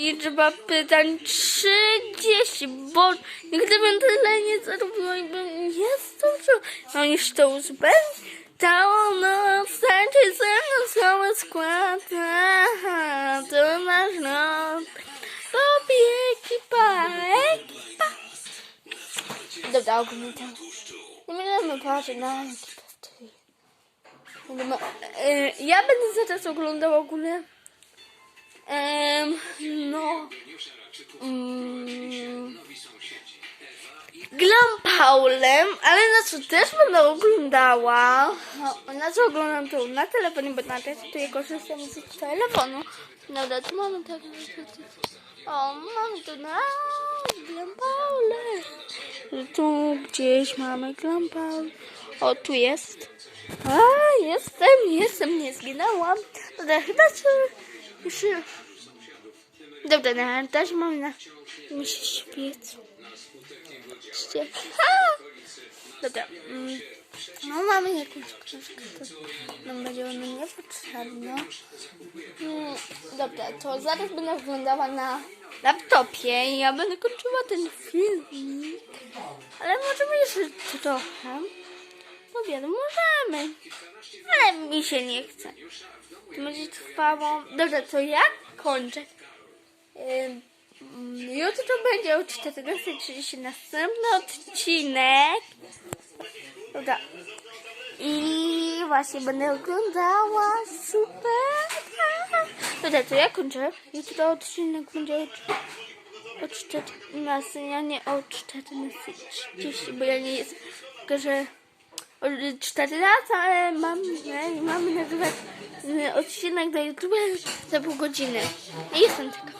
Liczba pytań 30, bo nigdy bym tyle nie zarobiła i bym nie zdążył. No niż to uzupełnić. Całą noc tańczy ze mną cały skład. Aha, to nasz noc. Tobie ekipa, ekipa. Dobra, ogólnie. Nie będziemy patrzeć na ekipę e, ja będę zaraz oglądał ogólnie. Em, no. Mm, Glam Paulem, ale na co też będę oglądała. No, na co oglądam to na telefonie, bo na też tutaj korzystam z telefonu. Dobra, tu mamy tak. O, mamy tu na Glam Paule. Tu gdzieś mamy Glam Paul. O, tu jest. A, jestem, jestem, nie zginęłam. Dobra, chyba co już... Dobra, na też mam na... Ście- Ha! Dobra. mm, No mamy jakąś książkę, to nam będzie ona niepotrzebna. Mm, Dobra, to zaraz będę oglądała na laptopie i ja będę kończyła ten filmik. Ale możemy jeszcze trochę. No wiadomo, możemy. Ale mi się nie chce. To będzie trwało... Dobra, to ja kończę. Jutro będzie o 14.30 następny odcinek. Dobra. I właśnie będę oglądała. Super. Dobra, to ja kończę. Jutro odcinek będzie o, o 14, a nie o 14.30, bo ja nie jestem. Tylko, że o 14, ale mam, mam nagrywać odcinek do YouTube za pół godziny. Nie jestem taka.